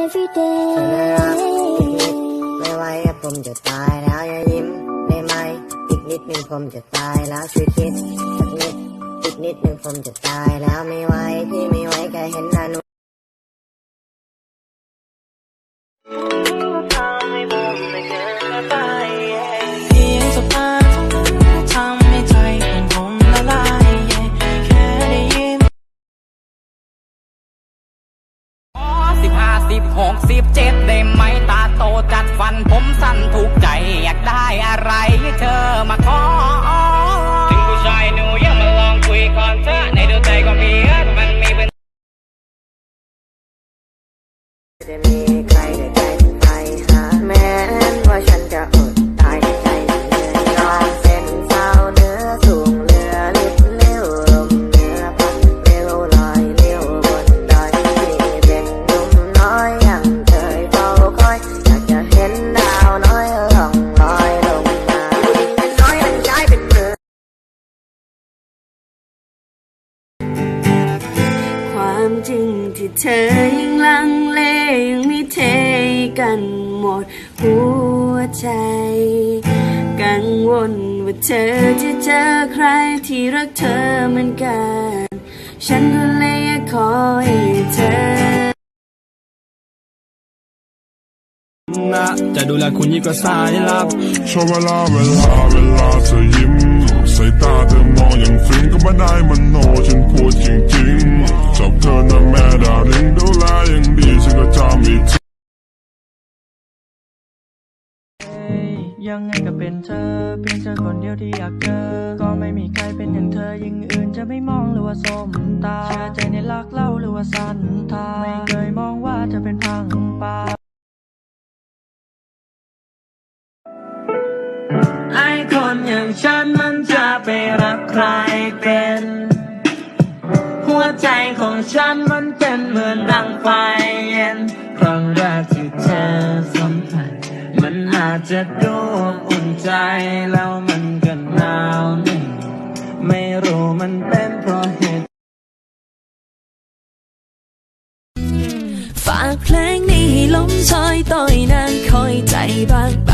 every ฉันน่ารักอีกนิด day. ไม่ไหวอะผมจะตายแล้วอย่ายิ้มได้ไหมอีกนิดหนึ่งผมจะตายแล้วช่วยคิดสักนิดอีกนิดหนึ่งผมจะตายแล้วไม่ไหวที่ไม่ไหวแค่เห็นหน้าหนู สิบหกสิบเจ็ดได้ไหมตาโตจัดฟันผมสั้นถูกใจ อยากได้อะไรเธอมาขอถึงผู้ชายหนูยังมาลองคุยก่อนเธอในดวงใจก็มีมันมีเป็น ความจริงที่เธอยังลังเลยังมีเทกันหมดหัวใจ กังวลว่าเธอจะเจอใครที่รักเธอเหมือนกัน ฉันก็เลยขอให้เธอนะจะดูแลคุณยิ่งกว่าสายลับชอบเวลาเวลาเวลาเธอยิ้ม ยังไงก็เป็นเธอ เพียงเธอคนเดียวที่อยากเจอ ก็ไม่มีใครเป็นอย่างเธอยิ่งอื่นจะไม่มองหรือว่าสมตา เชื่อใจในรักเล่าหรือว่าสันทาไม่เคยมองว่าเธอเป็นพังปา ไอคนอย่างฉันมันจะไปรักใครเป็น หัวใจของฉันมันเป็นเหมือนดังไฟ อาจจะดูอุ่นใจแล้วมันก็หนาวหนึ่งไม่รู้มันเป็นเพราะเหตุ ฝากเพลงนี้ให้ลมชอยต่อยนางคอยใจบางแบ